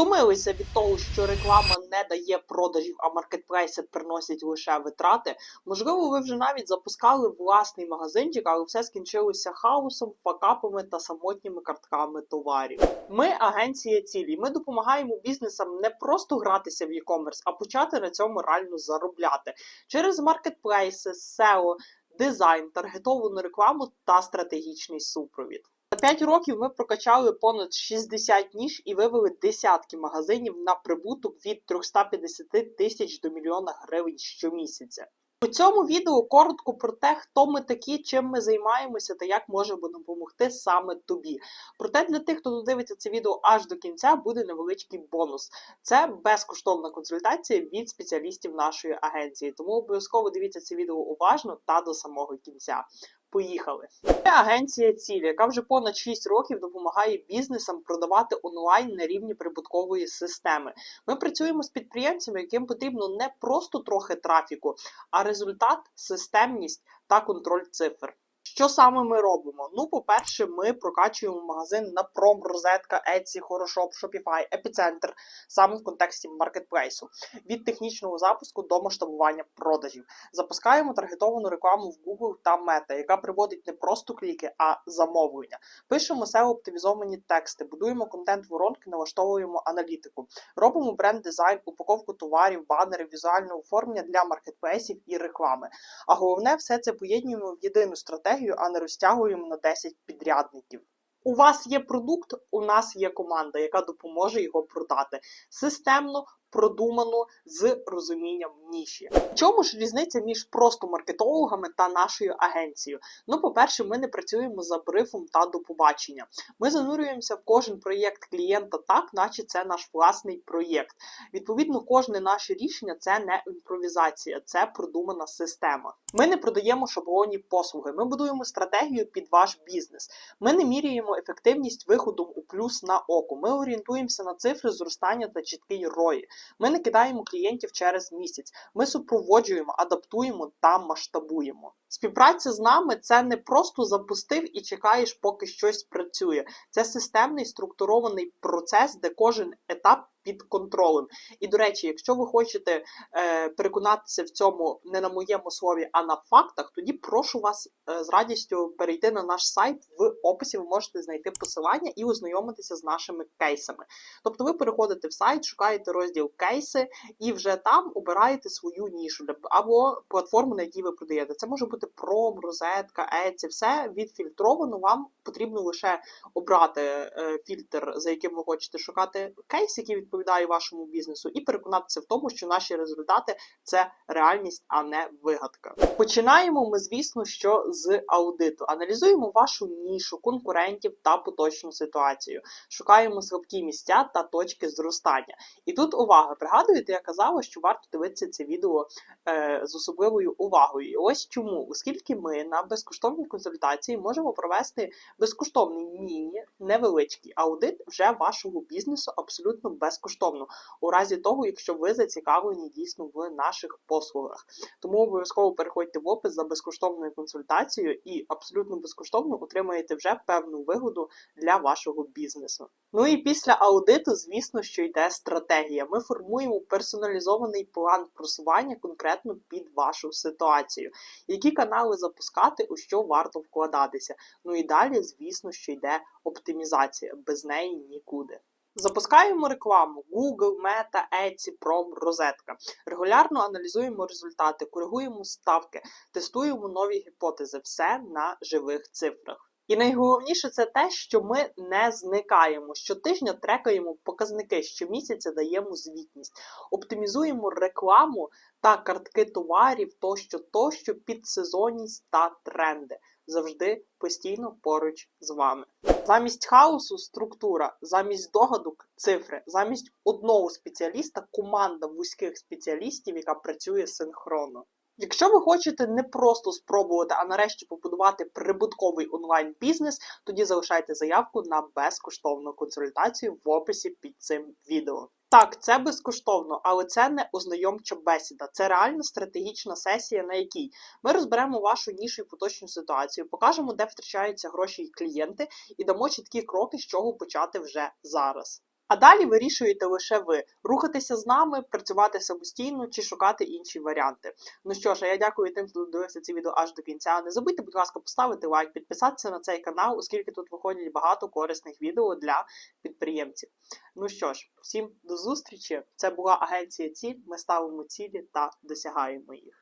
Втомилися від того, що реклама не дає продажів, а маркетплейси приносять лише витрати. Можливо, ви вже навіть запускали власний магазинчик, але все скінчилося хаосом, факапами та самотніми картками товарів. Ми агенція цілі. Ми допомагаємо бізнесам не просто гратися в e-commerce, а почати на цьому реально заробляти через маркетплейси, SEO, дизайн, таргетовану рекламу та стратегічний супровід. За 5 років ми прокачали понад 60 ніж і вивели десятки магазинів на прибуток від 350 тисяч до мільйона гривень щомісяця. У цьому відео коротко про те, хто ми такі, чим ми займаємося та як можемо допомогти саме тобі. Проте для тих, хто додивиться це відео аж до кінця, буде невеличкий бонус. Це безкоштовна консультація від спеціалістів нашої агенції. Тому обов'язково дивіться це відео уважно та до самого кінця. Поїхали. Це агенція цілі, яка вже понад 6 років допомагає бізнесам продавати онлайн на рівні прибуткової системи. Ми працюємо з підприємцями, яким потрібно не просто трохи трафіку, а результат, системність та контроль цифр. Що саме ми робимо? Ну, по-перше, ми прокачуємо магазин на пром, розетка, Etsy, Хорошоп, Shopify, Епіцентр, саме в контексті маркетплейсу, від технічного запуску до масштабування продажів. Запускаємо таргетовану рекламу в Google та Meta, яка приводить не просто кліки, а замовлення. Пишемо SEO-оптимізовані тексти, будуємо контент-воронки, налаштовуємо аналітику, робимо бренд-дизайн, упаковку товарів, банери, візуальне оформлення для маркетплейсів і реклами. А головне, все це поєднуємо в єдину стратегію, а не розтягуємо на 10 підрядників. У вас є продукт, у нас є команда, яка допоможе його продати системно, продумано з розумінням ніші. Чому ж різниця між просто маркетологами та нашою агенцією? Ну, по-перше, ми не працюємо за брифом та до побачення. Ми занурюємося в кожен проєкт клієнта так, наче це наш власний проєкт. Відповідно, кожне наше рішення це не імпровізація, це продумана система. Ми не продаємо шаблонні послуги, ми будуємо стратегію під ваш бізнес. Ми не міряємо ефективність виходом у плюс на око. Ми орієнтуємося на цифри зростання та чіткий рої. Ми не кидаємо клієнтів через місяць. Ми супроводжуємо, адаптуємо та масштабуємо. Співпраця з нами це не просто запустив і чекаєш, поки щось працює. Це системний структурований процес, де кожен етап під контролем. І до речі, якщо ви хочете е, переконатися в цьому не на моєму слові, а на фактах, тоді прошу вас е, з радістю перейти на наш сайт. В описі ви можете знайти посилання і ознайомитися з нашими кейсами. Тобто ви переходите в сайт, шукаєте розділ кейси і вже там обираєте свою нішу або платформу, на якій ви продаєте. Це може бути пром, розетка, Etsy, все відфільтровано. Вам потрібно лише обрати е, фільтр, за яким ви хочете шукати кейс, який відповідає вашому бізнесу, і переконатися в тому, що наші результати це реальність, а не вигадка. Починаємо ми, звісно, що з аудиту. Аналізуємо вашу нішу, конкурентів та поточну ситуацію. Шукаємо слабкі місця та точки зростання. І тут увага. Пригадуєте, я казала, що варто дивитися це відео е, з особливою увагою. І ось чому, оскільки ми на безкоштовній консультації можемо провести безкоштовний міні, невеличкий аудит вже вашого бізнесу абсолютно безкоштовно, у разі того, якщо ви зацікавлені дійсно в наших послугах. Тому обов'язково переходьте в опис за безкоштовною консультацією і абсолютно безкоштовно отримаєте вже певну вигоду для вашого бізнесу. Ну і після аудиту, звісно, що йде стратегія. Ми формуємо персоналізований план просування конкретно під вашу ситуацію, які канали запускати, у що варто вкладатися. Ну і далі, звісно, що йде оптимізація, без неї нікуди. Запускаємо рекламу Google, Meta, Etsy, Prom, розетка. Регулярно аналізуємо результати, коригуємо ставки, тестуємо нові гіпотези. Все на живих цифрах. І найголовніше це те, що ми не зникаємо. Щотижня трекаємо показники, щомісяця даємо звітність, оптимізуємо рекламу та картки товарів тощо, тощо під сезонність та тренди. Завжди постійно поруч з вами. Замість хаосу структура, замість догадок цифри, замість одного спеціаліста команда вузьких спеціалістів, яка працює синхронно. Якщо ви хочете не просто спробувати, а нарешті побудувати прибутковий онлайн-бізнес, тоді залишайте заявку на безкоштовну консультацію в описі під цим відео. Так, це безкоштовно, але це не ознайомча бесіда. Це реальна стратегічна сесія, на якій ми розберемо вашу нішу і поточну ситуацію, покажемо, де втрачаються гроші і клієнти, і дамо чіткі кроки, з чого почати вже зараз. А далі вирішуєте лише ви рухатися з нами, працювати самостійно чи шукати інші варіанти. Ну що ж, я дякую тим, хто дивився це відео аж до кінця. Не забудьте, будь ласка, поставити лайк, підписатися на цей канал, оскільки тут виходять багато корисних відео для підприємців. Ну що ж, всім до зустрічі. Це була агенція Ціль. Ми ставимо цілі та досягаємо їх.